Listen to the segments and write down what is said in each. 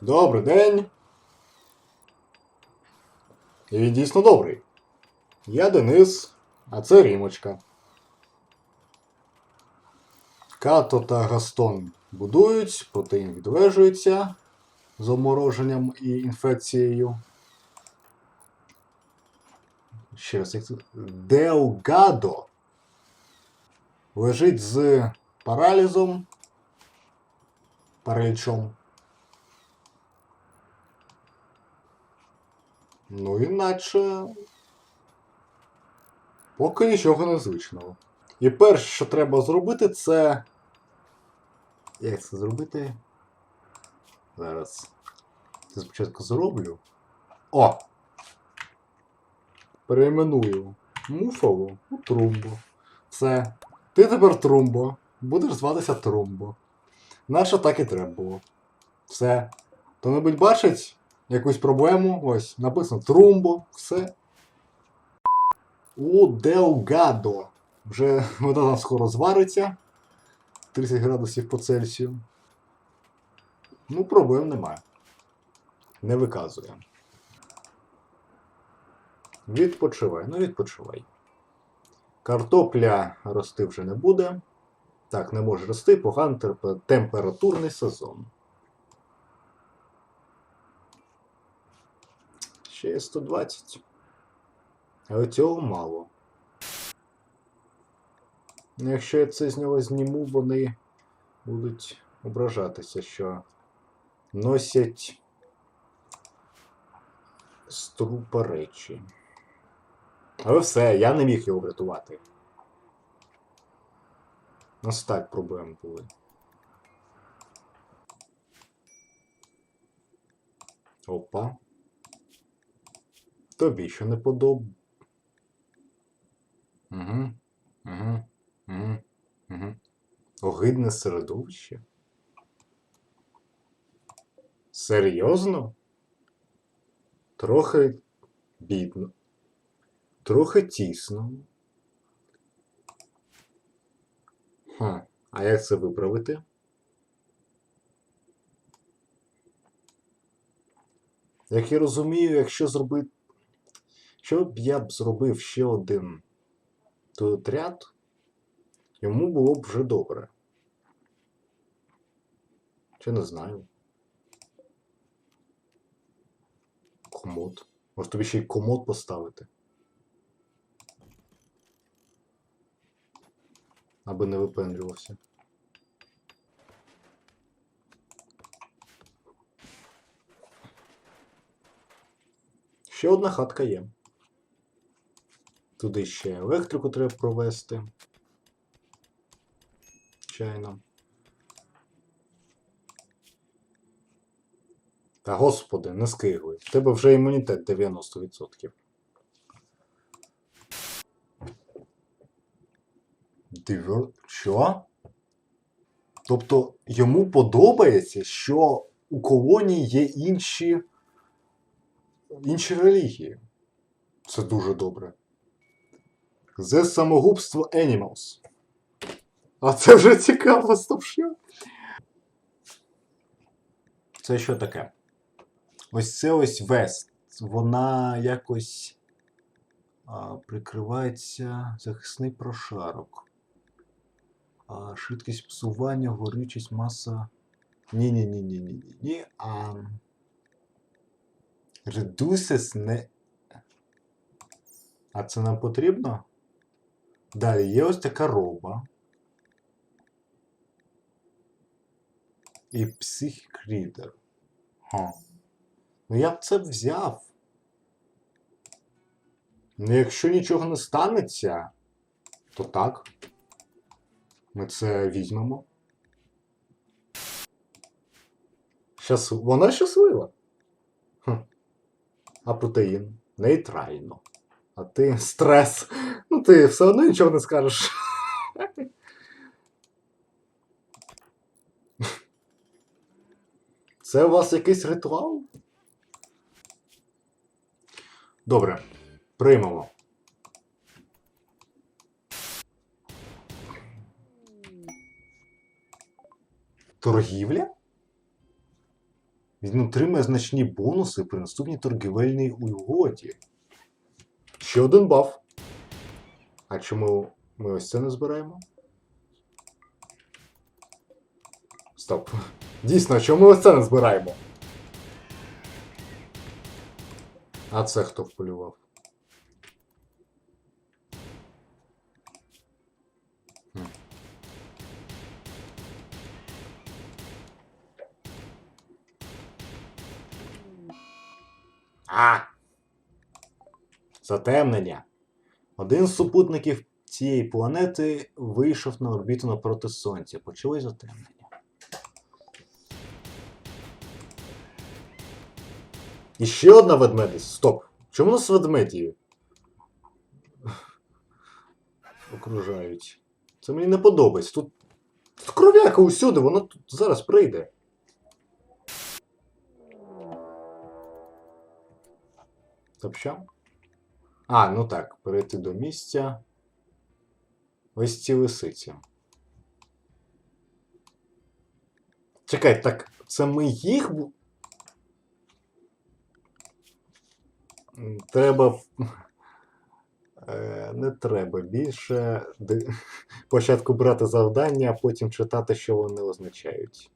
Добрий день. І він дійсно добрий. Я Денис, а це Рімочка. Като та Гастон будують, протеїн відвежується з омороженням і інфекцією. Ще раз, як це? Делгадо лежить з паралізом, паралічом. Ну, іначе. Поки нічого незвичного. І перше, що треба зробити, це. Як це зробити? Зараз. Це спочатку зроблю. О! Перейменую муфалу у Трумбо. Все. Ти тепер Трумбо. Будеш зватися Трумбо. Наша так і треба було. Все. Хто-небудь бачить якусь проблему? Ось, написано Трумбо, все. У Делгадо. Вже вода там скоро звариться. 30 градусів по Цельсію. Ну, проблем немає. Не виказує. Відпочивай, ну відпочивай. Картопля рости вже не буде. Так, не може рости, поганий температурний сезон. Ще є 120. Але цього мало. Ну, Якщо я це з нього зніму, вони будуть ображатися, що носять з трупа речі. Але все, я не міг його врятувати. Ось так проблеми були. Опа. Тобі що не подоб. Угу. Угу. Угу. Угу. Огидне середовище. Серйозно? Трохи бідно. Трохи тісно. Ха. А як це виправити? Як я розумію, якщо зробити. Що б я б зробив ще один той отряд, йому було б вже добре. Чи не знаю. Комод. Може тобі ще й комод поставити. Аби не випендрювався. Ще одна хатка є. Туди ще електрику треба провести. Чайно. Та господи, не скигли. В тебе вже імунітет 90%. Дивер... Що? Тобто йому подобається, що у колонії є інші. інші релігії. Це дуже добре. Це самогубство Animals. А це вже цікаво, стоп що? Це що таке? Ось це ось вест. Вона якось а, прикривається захисний прошарок. А, швидкість псування, горючість, маса. Ні-ні-ні-ні-ні-ні. А... Reduces не. А це нам потрібно? Далі є ось така роба. І Reader. Ну я б це взяв. Ну, якщо нічого не станеться, то так. Ми це візьмемо. Щас... Вона щаслива. Хм. А протеїн нейтрально. А ти стрес. Ти все одно нічого не скажеш. Це у вас якийсь ритуал? Добре, приймемо. Торгівля? Він отримає значні бонуси при наступній торгівельній угоді. Ще один баф. А чому ми ось це не збираємо? Стоп. Дійсно, чому ми ось це не збираємо? А це хто вполював? А! Затемнення. Один з супутників цієї планети вийшов на орбіту напроти Сонця. Почалось затемнення. І ще одна ведмедисть. Стоп. Чому нас ведмеді окружають? Це мені не подобається. Тут, тут кров'яка усюди, воно тут зараз прийде. Стоп, що? А, ну так, перейти до місця. Ось ці лисиці. Чекай, так це ми їх. Треба. Е, Не треба більше спочатку брати завдання, а потім читати, що вони означають.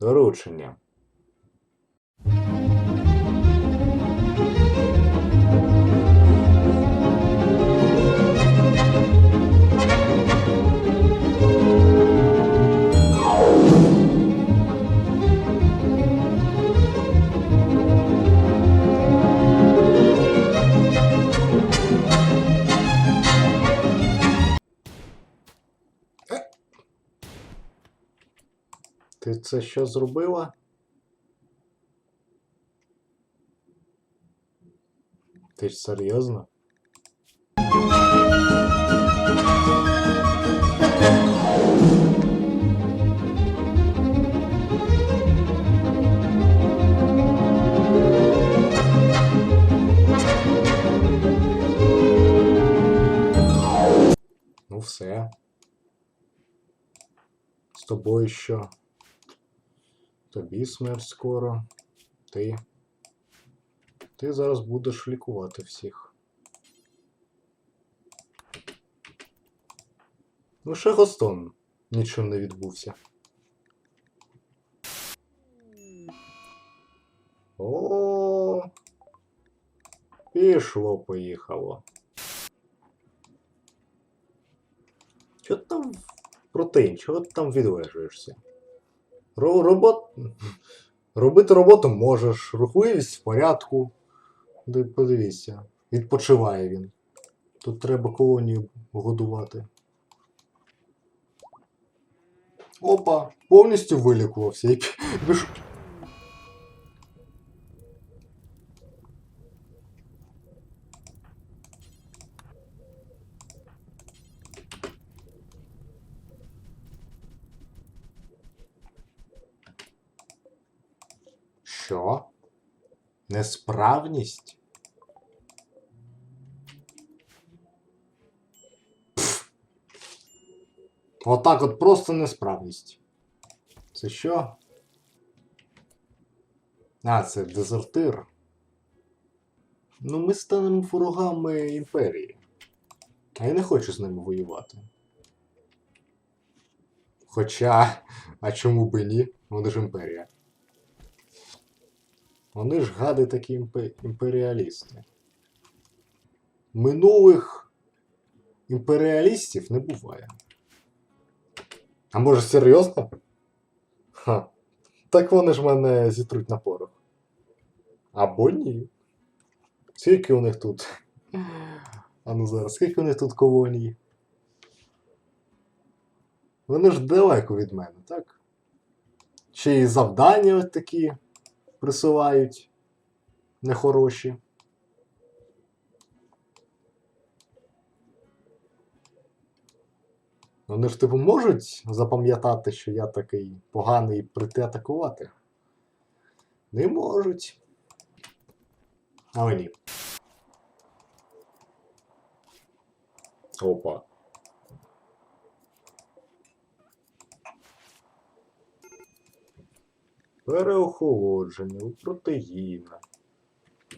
Доручення. Це що зробила? Ти ж серйозно? Ну все. З тобою що? Тобі смерть скоро. Ти. Ти зараз будеш лікувати всіх. Ще Гостон нічим не відбувся. О. Пішло, поїхало. Ти там протеїн, чого ти там відлежуєшся? Ро- робот... Робити роботу можеш, рухливість в порядку. Подивіться, відпочиває він. Тут треба колонію годувати. Опа, повністю вилікувався. І пі- піш- Що? Несправність? Пф. Отак от просто несправність. Це що? А, це дезертир. Ну, ми станемо ворогами імперії. А я не хочу з ними воювати. Хоча, а чому би ні? Вони ж імперія. Вони ж гади такі імперіалісти. Минулих імперіалістів не буває. А може серйозно? Ха. Так вони ж мене зітруть на порох. Або ні. Скільки у них тут? А ну зараз, скільки у них тут колоній? Вони ж далеко від мене, так? Ще й завдання ось такі присилають нехороші. Вони ж типу можуть запам'ятати, що я такий поганий прийти атакувати? Не можуть. Але ні. Опа. Переохолодження, у протеїна.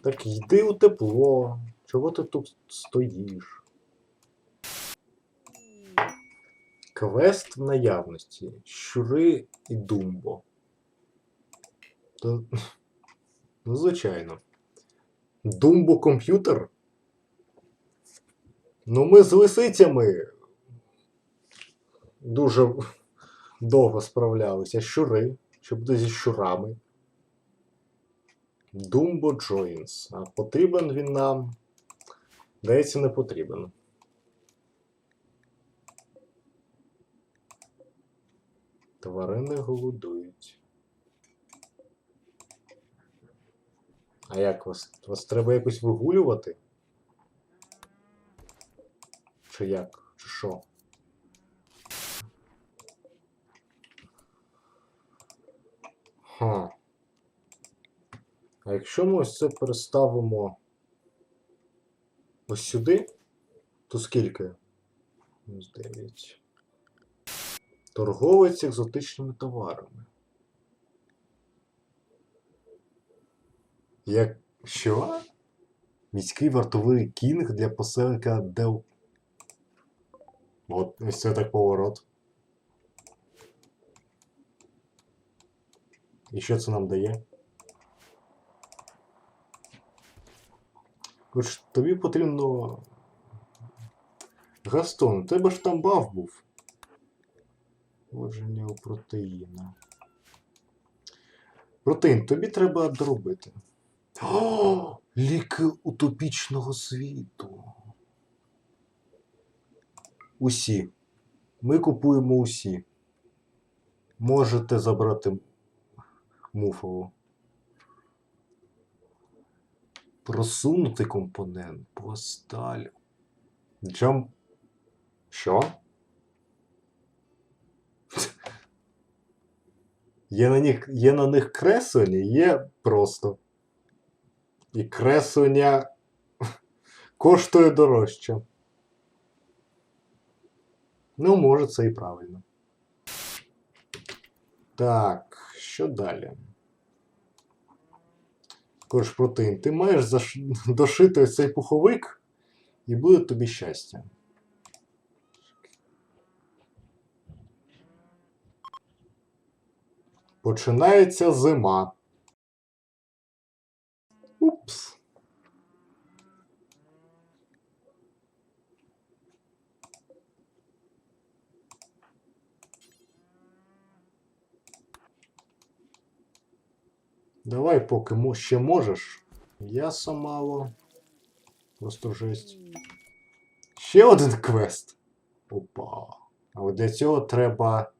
Так йди у тепло. Чого ти тут стоїш? Квест в наявності. Щури і думбо. То... Ну, звичайно. Думбо комп'ютер? Ну, ми з лисицями дуже довго справлялися. Щури. Що буде зі щурами? Думбо Joins. А потрібен він нам? Здається, не потрібен. Тварини голодують. А як вас? Вас треба якось вигулювати? Чи як? Чи що? Ха. А якщо ми ось це переставимо ось сюди, то скільки? Мінус 9. Торговець екзотичними товарами. Як. Що? Міський вартовий кінг для поселка Дел. От, ось це так поворот. І що це нам дає? Хоч тобі потрібно. Гастон, у тебе ж там баф був. Отже, у протеїна. Протеїн, тобі треба доробити. О, ліки утопічного світу. Усі. Ми купуємо усі. Можете забрати муфову. Просунути компонент по сталю. Джам. Що? Є на них, є на них креслення, є просто. І креслення коштує дорожче. Ну, може, це і правильно. Так, що далі? Також протеїн. Ти маєш заш... дошити цей пуховик, і буде тобі щастя. Починається зима. Упс. Давай, поки ще можеш. Ясо мало. Просто жесть. Ще один квест. Опа. А от для цього треба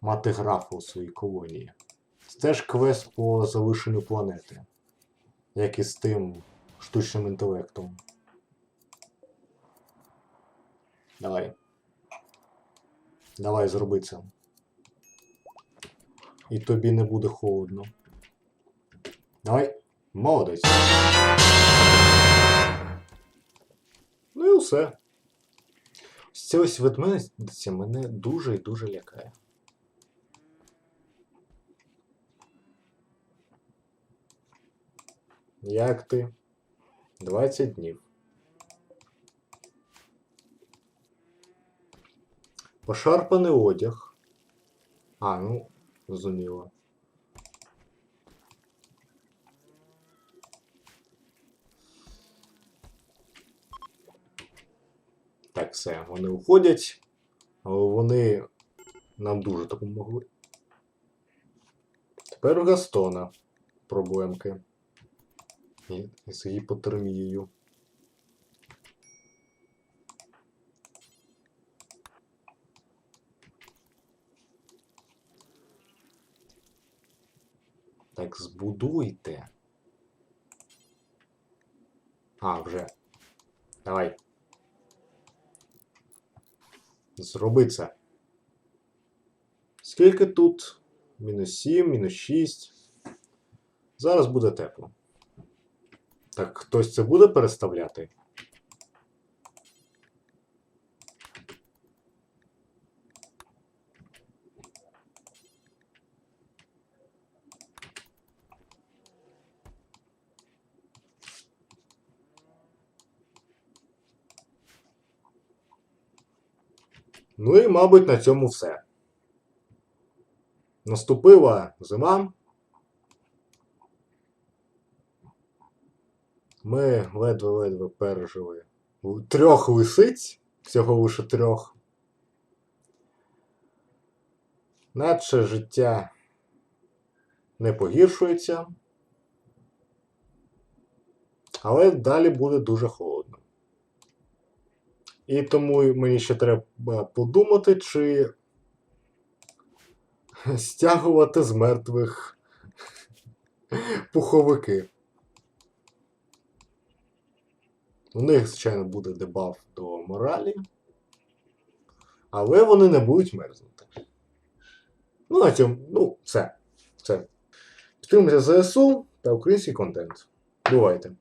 мати графа у своїй колонії. Це теж квест по залишенню планети. Як і з тим штучним інтелектом. Давай. Давай, зроби це. І тобі не буде холодно. Давай. Молодець. Ну і все. Ось Ця ось ведмедиця мене дуже і дуже лякає. Як ти? 20 днів. Пошарпаний одяг. А, ну, зрозуміло. Так, все, вони уходять, але вони нам дуже допомогли. Тепер у Гастона проблемки. І з гіпотермією. Так збудуйте. А, вже. Давай. Зроби це. Скільки тут? Мінус 7, мінус 6. Зараз буде тепло. Так хтось це буде переставляти? Ну і, мабуть, на цьому все. Наступила зима. Ми ледве-ледве пережили трьох лисиць, всього лише трьох. Наче життя не погіршується. Але далі буде дуже холодно. І тому мені ще треба подумати, чи стягувати з мертвих пуховики. У них, звичайно, буде дебаф до моралі, але вони не будуть мерзнути. Ну, на цьому, ну, все. Все. Підтримуйте ЗСУ та український контент. Бувайте!